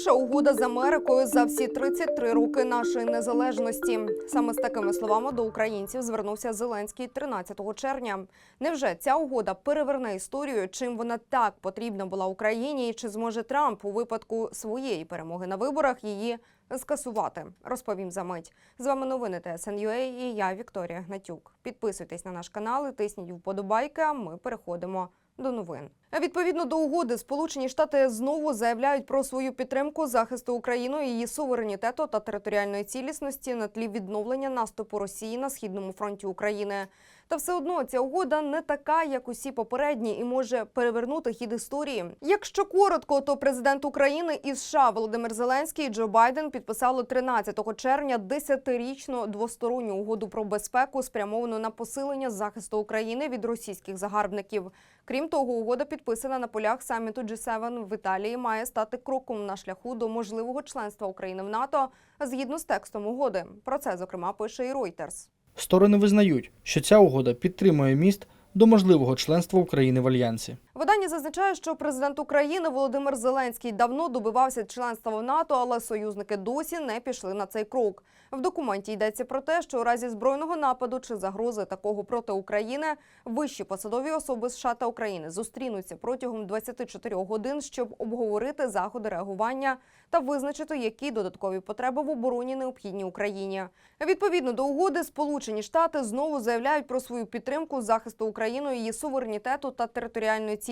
Найсильніша угода з Америкою за всі 33 роки нашої незалежності. Саме з такими словами до українців звернувся Зеленський 13 червня. Невже ця угода переверне історію? Чим вона так потрібна була Україні? І чи зможе Трамп у випадку своєї перемоги на виборах її скасувати? Розповім за мить. З вами новини ТСНЮА і я Вікторія Гнатюк. Підписуйтесь на наш канал і тисніть вподобайки. А ми переходимо до новин. Відповідно до угоди, Сполучені Штати знову заявляють про свою підтримку захисту України, її суверенітету та територіальної цілісності на тлі відновлення наступу Росії на східному фронті України. Та все одно ця угода не така, як усі попередні, і може перевернути хід історії. Якщо коротко, то президент України і США Володимир Зеленський і Джо Байден підписали 13 червня 10-річну двосторонню угоду про безпеку, спрямовану на посилення захисту України від російських загарбників. Крім того, угода підписана на полях саміту G7 в Італії має стати кроком на шляху до можливого членства України в НАТО згідно з текстом угоди. Про це зокрема пише і Reuters. Сторони визнають, що ця угода підтримує міст до можливого членства України в альянсі. Видання зазначає, що президент України Володимир Зеленський давно добивався членства в НАТО, але союзники досі не пішли на цей крок. В документі йдеться про те, що у разі збройного нападу чи загрози такого проти України вищі посадові особи США та України зустрінуться протягом 24 годин, щоб обговорити заходи реагування та визначити, які додаткові потреби в обороні необхідні Україні. Відповідно до угоди, Сполучені Штати знову заявляють про свою підтримку захисту Україною, її суверенітету та територіальної цілісності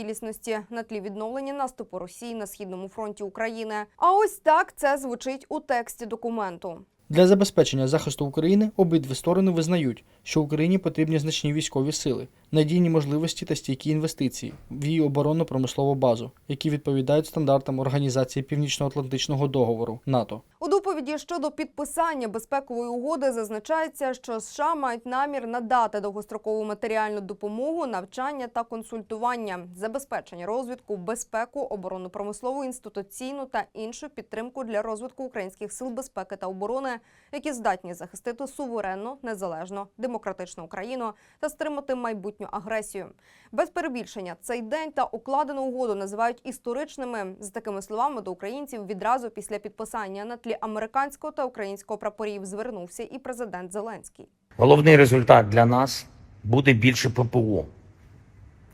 на тлі відновлення наступу Росії на східному фронті України. А ось так це звучить у тексті документу. Для забезпечення захисту України обидві сторони визнають, що Україні потрібні значні військові сили, надійні можливості та стійкі інвестиції в її оборонно-промислову базу, які відповідають стандартам Організації Північно-Атлантичного договору НАТО. Доповіді щодо підписання безпекової угоди зазначається, що США мають намір надати довгострокову матеріальну допомогу, навчання та консультування, забезпечення розвитку, безпеку, оборонно-промислову, інституційну та іншу підтримку для розвитку українських сил безпеки та оборони, які здатні захистити суверенну, незалежну, демократичну Україну та стримати майбутню агресію. Без перебільшення цей день та укладену угоду називають історичними. З такими словами до українців відразу після підписання на тлі американського та українського прапорів звернувся і президент Зеленський. Головний результат для нас буде більше ППО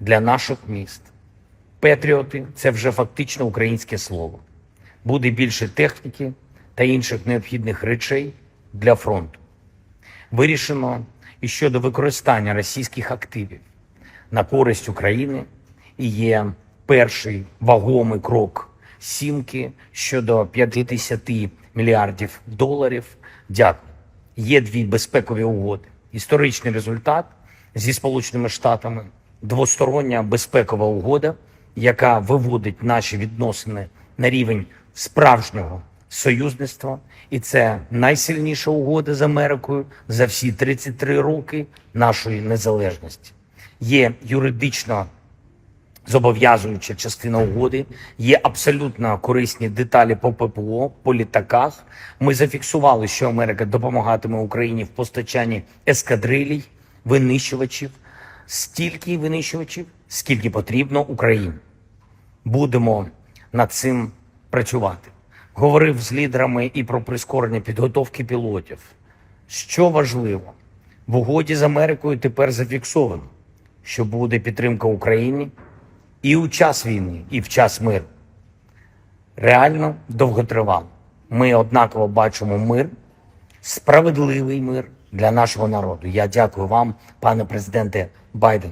для наших міст. Петріоти це вже фактично українське слово. Буде більше техніки та інших необхідних речей для фронту. Вирішено і щодо використання російських активів на користь України і є перший вагомий крок сімки щодо 50 мільярдів доларів. Дякую. Є дві безпекові угоди. Історичний результат зі Сполученими Штатами, двостороння безпекова угода, яка виводить наші відносини на рівень справжнього союзництва, і це найсильніша угода з Америкою за всі 33 роки нашої незалежності. Є юридично зобов'язуюча частина угоди. Є абсолютно корисні деталі по ППО, по літаках. Ми зафіксували, що Америка допомагатиме Україні в постачанні ескадрилій, винищувачів, стільки винищувачів, скільки потрібно Україні. Будемо над цим працювати. Говорив з лідерами і про прискорення підготовки пілотів. Що важливо, в угоді з Америкою тепер зафіксовано, що буде підтримка Україні і у час війни, і в час миру. Реально довготривало. Ми однаково бачимо мир, справедливий мир для нашого народу. Я дякую вам, пане президенте Байден.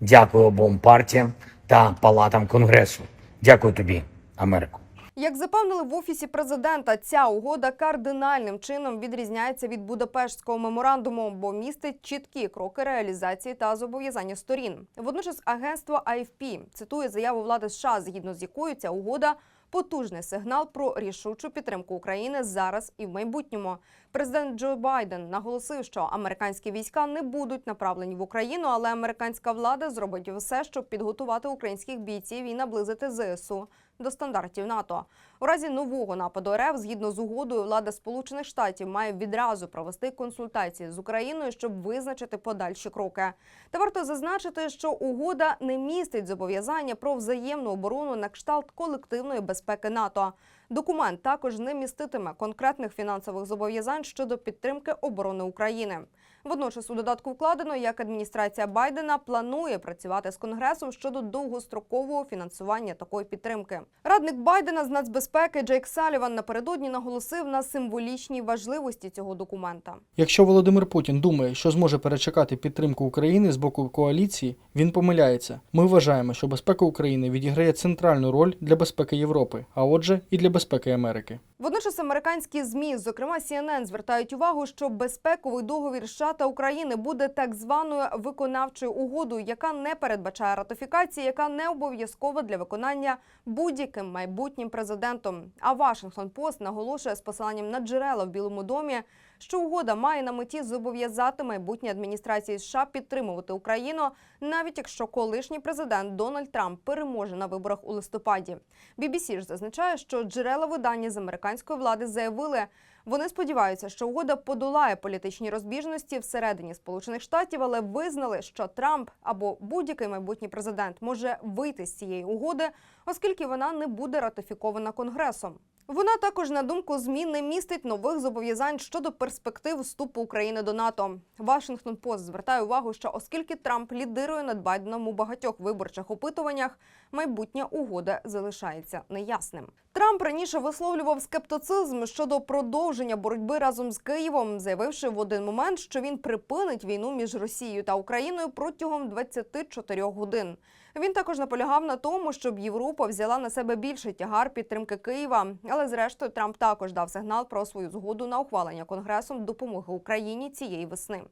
Дякую обом партіям та палатам Конгресу. Дякую тобі, Америко. Як запевнили в офісі президента, ця угода кардинальним чином відрізняється від Будапештського меморандуму, бо містить чіткі кроки реалізації та зобов'язання сторін. Водночас агентство AFP цитує заяву влади США, згідно з якою ця угода потужний сигнал про рішучу підтримку України зараз і в майбутньому. Президент Джо Байден наголосив, що американські війська не будуть направлені в Україну, але американська влада зробить все, щоб підготувати українських бійців і наблизити ЗСУ до стандартів НАТО. У разі нового нападу РФ, згідно з угодою, влада Сполучених Штатів має відразу провести консультації з Україною, щоб визначити подальші кроки. Та варто зазначити, що угода не містить зобов'язання про взаємну оборону на кшталт колективної безпеки НАТО. Документ також не міститиме конкретних фінансових зобов'язань щодо підтримки оборони України. Водночас у додатку вкладено, як адміністрація Байдена планує працювати з конгресом щодо довгострокового фінансування такої підтримки. Радник Байдена з нацбезпеки Джейк Саліван напередодні наголосив на символічній важливості цього документа. Якщо Володимир Путін думає, що зможе перечекати підтримку України з боку коаліції, він помиляється. Ми вважаємо, що безпека України відіграє центральну роль для безпеки Європи, а отже, і для безпеки Америки. Водночас американські змі, зокрема CNN, звертають увагу, що безпековий договір США та України буде так званою виконавчою угодою, яка не передбачає ратифікації, яка не обов'язкова для виконання будь-яким майбутнім президентом. А Вашингтон Пост наголошує з посиланням на джерела в Білому домі, що угода має на меті зобов'язати майбутні адміністрації США підтримувати Україну, навіть якщо колишній президент Дональд Трамп переможе на виборах у листопаді. BBC ж зазначає, що джерела видання з американської влади заявили, вони сподіваються, що угода подолає політичні розбіжності всередині Сполучених Штатів, але визнали, що Трамп або будь-який майбутній президент може вийти з цієї угоди, оскільки вона не буде ратифікована Конгресом. Вона також, на думку ЗМІ, не містить нових зобов'язань щодо перспектив вступу України до НАТО. Вашингтон Пост звертає увагу, що оскільки Трамп лідирує над Байденом у багатьох виборчих опитуваннях, майбутня угода залишається неясним. Трамп раніше висловлював скептицизм щодо продовження боротьби разом з Києвом, заявивши в один момент, що він припинить війну між Росією та Україною протягом 24 годин. Він також наполягав на тому, щоб Європа взяла на себе більший тягар підтримки Києва. Але зрештою Трамп також дав сигнал про свою згоду на ухвалення конгресом допомоги Україні цієї весни.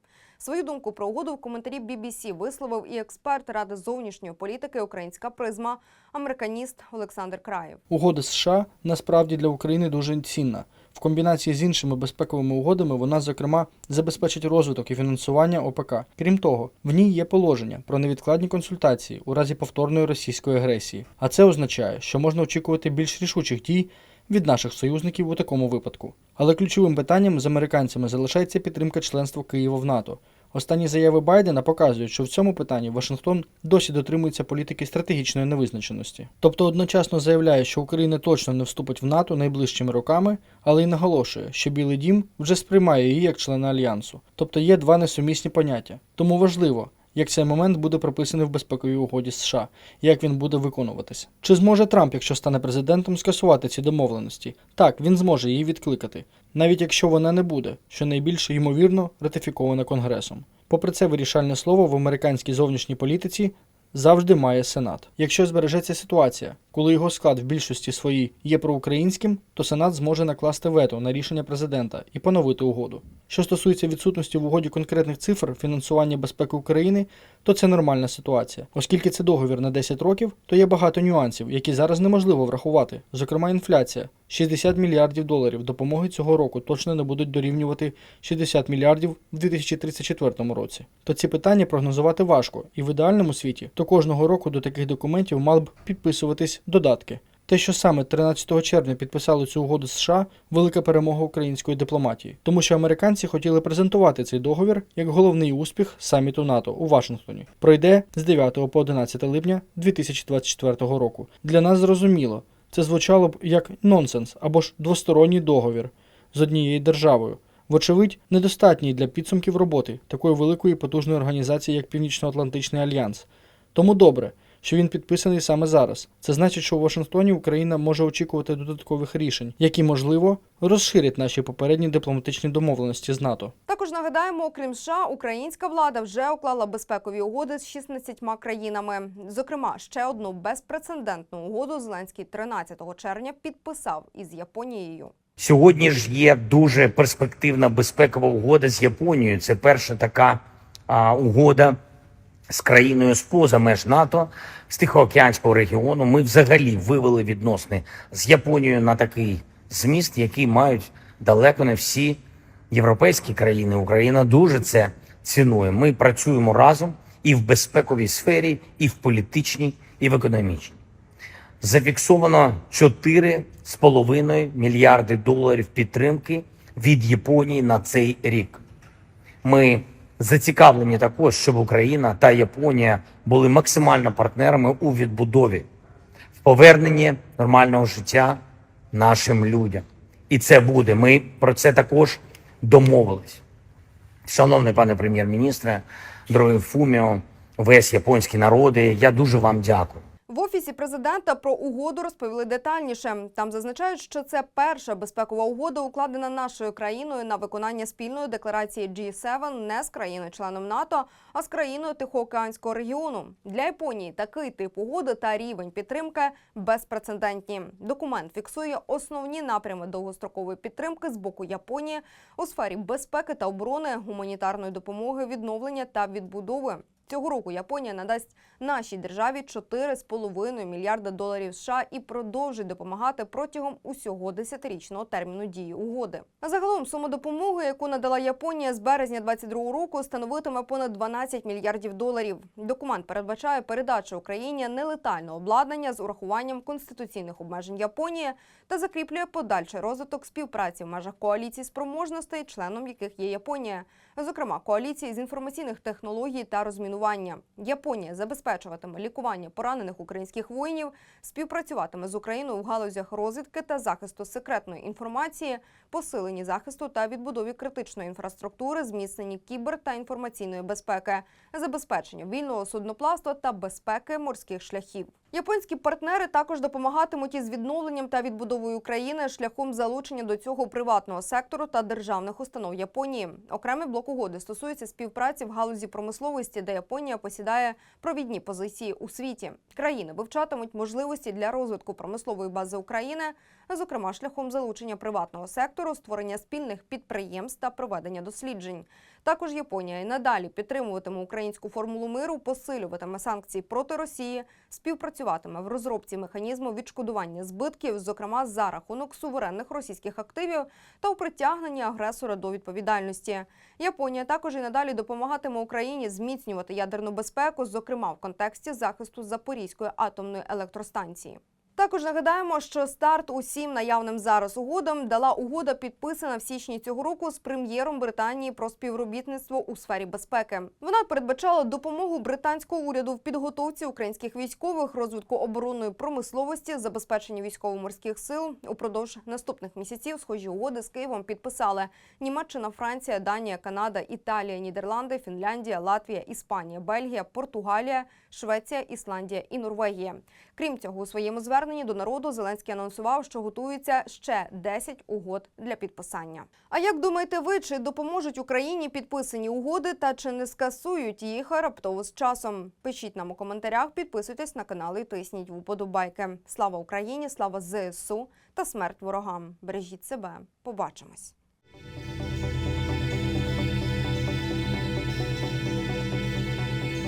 Свою думку про угоду в коментарі BBC висловив і експерт ради зовнішньої політики Українська призма, американіст Олександр Краєв. Угода США насправді для України дуже цінна. В комбінації з іншими безпековими угодами вона, зокрема, забезпечить розвиток і фінансування ОПК. Крім того, в ній є положення про невідкладні консультації у разі повторної російської агресії. А це означає, що можна очікувати більш рішучих дій від наших союзників у такому випадку. Але ключовим питанням з американцями залишається підтримка членства Києва в НАТО. Останні заяви Байдена показують, що в цьому питанні Вашингтон досі дотримується політики стратегічної невизначеності. Тобто одночасно заявляє, що Україна точно не вступить в НАТО найближчими роками, але й наголошує, що Білий Дім вже сприймає її як члена альянсу. Тобто є два несумісні поняття. Тому важливо, як цей момент буде прописаний в безпековій угоді США, як він буде виконуватися. Чи зможе Трамп, якщо стане президентом, скасувати ці домовленості? Так, він зможе її відкликати, навіть якщо вона не буде, що найбільше ймовірно ратифікована Конгресом. Попри це, вирішальне слово в американській зовнішній політиці завжди має Сенат. Якщо збережеться ситуація, коли його склад в більшості своїй є проукраїнським, то Сенат зможе накласти вето на рішення президента і поновити угоду. Що стосується відсутності в угоді конкретних цифр фінансування безпеки України, то це нормальна ситуація. Оскільки це договір на 10 років, то є багато нюансів, які зараз неможливо врахувати. Зокрема, інфляція. 60 мільярдів доларів допомоги цього року точно не будуть дорівнювати 60 мільярдів в 2034 році. То ці питання прогнозувати важко, і в ідеальному світі то кожного року до таких документів мали б підписуватись додатки. Те, що саме 13 червня підписали цю угоду США, велика перемога української дипломатії, тому що американці хотіли презентувати цей договір як головний успіх саміту НАТО у Вашингтоні. Пройде з 9 по 11 липня 2024 року. Для нас зрозуміло, це звучало б як нонсенс або ж двосторонній договір з однією державою. Вочевидь, недостатній для підсумків роботи такої великої потужної організації, як Північно-Атлантичний альянс. Тому добре, що він підписаний саме зараз. Це значить, що у Вашингтоні Україна може очікувати додаткових рішень, які, можливо, розширять наші попередні дипломатичні домовленості з НАТО. Також нагадаємо, окрім США, українська влада вже уклала безпекові угоди з 16 країнами. Зокрема, ще одну безпрецедентну угоду Зеленський 13 червня підписав із Японією. Сьогодні ж є дуже перспективна безпекова угода з Японією. Це перша така а, угода з країною з поза меж НАТО, з Тихоокеанського регіону. Ми взагалі вивели відносини з Японією на такий зміст, який мають далеко не всі європейські країни. Україна дуже це цінує. Ми працюємо разом і в безпековій сфері, і в політичній, і в економічній. зафіксовано 4,5 мільярди доларів підтримки від Японії на цей рік. Ми зацікавлені також, щоб Україна та Японія були максимально партнерами у відбудові, в поверненні нормального життя нашим людям. І це буде. Ми про це також домовились. Шановний пане прем'єр-міністре, дорогий Фуміо, весь японський народи, я дуже вам дякую. В офісі президента про угоду розповіли детальніше. Там зазначають, що це перша безпекова угода, укладена нашою країною на виконання спільної декларації G7 не з країною-членом НАТО, а з країною Тихоокеанського регіону. Для Японії такий тип угоди та рівень підтримки безпрецедентні. Документ фіксує основні напрями довгострокової підтримки з боку Японії у сфері безпеки та оборони, гуманітарної допомоги, відновлення та відбудови. Цього року Японія надасть нашій державі 4,5 мільярда доларів США і продовжить допомагати протягом усього десятирічного терміну дії угоди. Загалом сума допомоги, яку надала Японія з березня 2022 року, становитиме понад 12 мільярдів доларів. Документ передбачає передачу Україні нелетального обладнання з урахуванням конституційних обмежень Японії та закріплює подальший розвиток співпраці в межах коаліції спроможностей, членом яких є Японія, зокрема коаліції з інформаційних технологій та розмінування. Японія забезпечуватиме лікування поранених українських воїнів, співпрацюватиме з Україною в галузях розвідки та захисту секретної інформації, посиленні захисту та відбудові критичної інфраструктури, зміцненні кібер та інформаційної безпеки, забезпечення вільного судноплавства та безпеки морських шляхів. Японські партнери також допомагатимуть із відновленням та відбудовою України шляхом залучення до цього приватного сектору та державних установ Японії. Окремий блок угоди стосується співпраці в галузі промисловості, де Японія посідає провідні позиції у світі. Країни вивчатимуть можливості для розвитку промислової бази України, зокрема шляхом залучення приватного сектору, створення спільних підприємств та проведення досліджень. Також Японія і надалі підтримуватиме українську формулу миру, посилюватиме санкції проти Росії, співпрацюватиме в розробці механізму відшкодування збитків, зокрема за рахунок суверенних російських активів та у притягненні агресора до відповідальності. Японія також і надалі допомагатиме Україні зміцнювати ядерну безпеку, зокрема в контексті захисту Запорізької атомної електростанції. Також нагадаємо, що старт усім наявним зараз угодам дала угода, підписана в січні цього року з прем'єром Британії про співробітництво у сфері безпеки. Вона передбачала допомогу британського уряду в підготовці українських військових, розвитку оборонної промисловості, забезпечення військово-морських сил. Упродовж наступних місяців схожі угоди з Києвом підписали Німеччина, Франція, Данія, Канада, Італія, Нідерланди, Фінляндія, Латвія, Іспанія, Бельгія, Португалія, Швеція, Ісландія і Норвегія. Крім цього, у своєму зверненні до народу Зеленський анонсував, що готується ще 10 угод для підписання. А як думаєте ви, чи допоможуть Україні підписані угоди та чи не скасують їх раптово з часом? Пишіть нам у коментарях, підписуйтесь на канал і тисніть вподобайки. Слава Україні, слава ЗСУ та смерть ворогам. Бережіть себе. Побачимось.